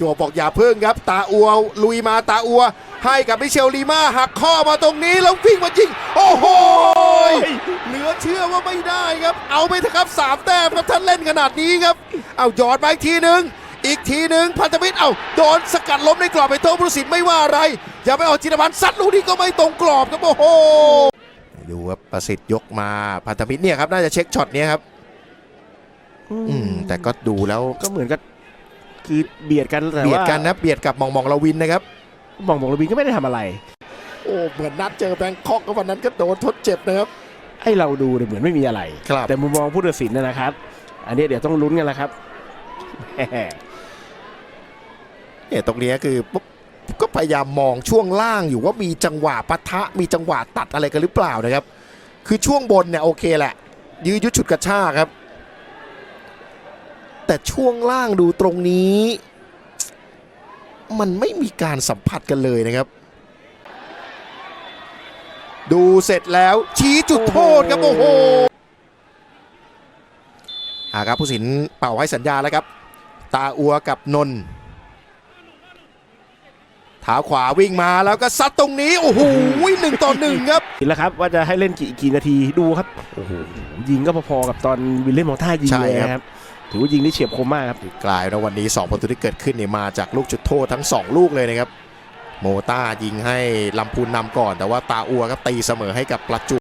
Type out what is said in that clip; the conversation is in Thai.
จัวบอกอย่าพึ่งครับ ตาอัวลุยมาตาอัว ให้กับมิเชลลีมาหักข้อมาตรงนี้แล้ววิ่งมายิง โอ้โหเหลือเชื่อว่าไม่ได้ครับ เอาไปเถอะครับสามแต้มครับท่านเล่นขนาดนี้ครับ เอาหยอดมาอีกทีหนึ่งอีกทีหนึ่งพันธมิตรเอาโดนสกัดล้มในกรอบไปโต้ผู้ตัดสินไม่ว่าอะไร อย่าไปออกจิตรพันธ์ซัดลูกนี้ก็ไม่ตรงกรอบครับโอ้โหดูครับประสิทธิ์ยกมาพันธมิตรเนี่ยครับน่าจะเช็คช็อตเนี้ยครับ อืมแต่ก็ดูแล้วก็เหมือนกับ คือเบียดกันแต่ว่าเบียดกันนะเบียดกับมองมองลาวินนะครับมองบอกลวินก็ไม่ได้ทำอะไร โอ้เหมือนนัดเจอแบงคอกก็วันนั้นก็โดนทดเจ็บนะครับให้เราดูเนี่ยเหมือนไม่มีอะไรครับแต่มุมมองผู้ตัดสินเนยนะครับ อันนี้เดี๋ยวต้องลุ้นกันแล้วครับเนี่ยตรงเนี้ยคือปุ๊บก็พยายามมองช่วงล่างอยู่ว่ามีจังหวะปะทะ มีจังหวะตัดอะไรกันหรือเปล่านะครับ คือช่วงบนเนี่ยโอเคแหละ ยื้อยุดฉุดกระชากครับ แต่ช่วงล่างดูตรงนี้ มันไม่มีการสัมผัสกันเลยนะครับ ดูเสร็จแล้วชี้จุดโทษครับโอ้โหอ่าครับผู้สินเป่าให้สัญญาแล้วครับ ตาอัวกับนนท์เท้าขวาวิ่งมาแล้วก็ซัดตรงนี้ โอ้โหหนึ่งต่อหนึ่งครับเห็นแล้วครับว่าจะให้เล่นกี่กี่นาทีดูครับ โอ้โหยิงก็พอๆกับตอนวิลเลียมมอร์ท่ายิงใช่เลยครับนะครับ ถือว่ายิงได้เฉียบคมมากครับกลายนะวันนี้ 2 ประตูที่เกิดขึ้นเนี่ยมาจากลูกจุดโทษทั้ง 2 ลูกเลยนะครับ โมต้ายิงให้ลำพูนนำก่อน แต่ว่าตาอัวก็ตีเสมอให้กับประจวบ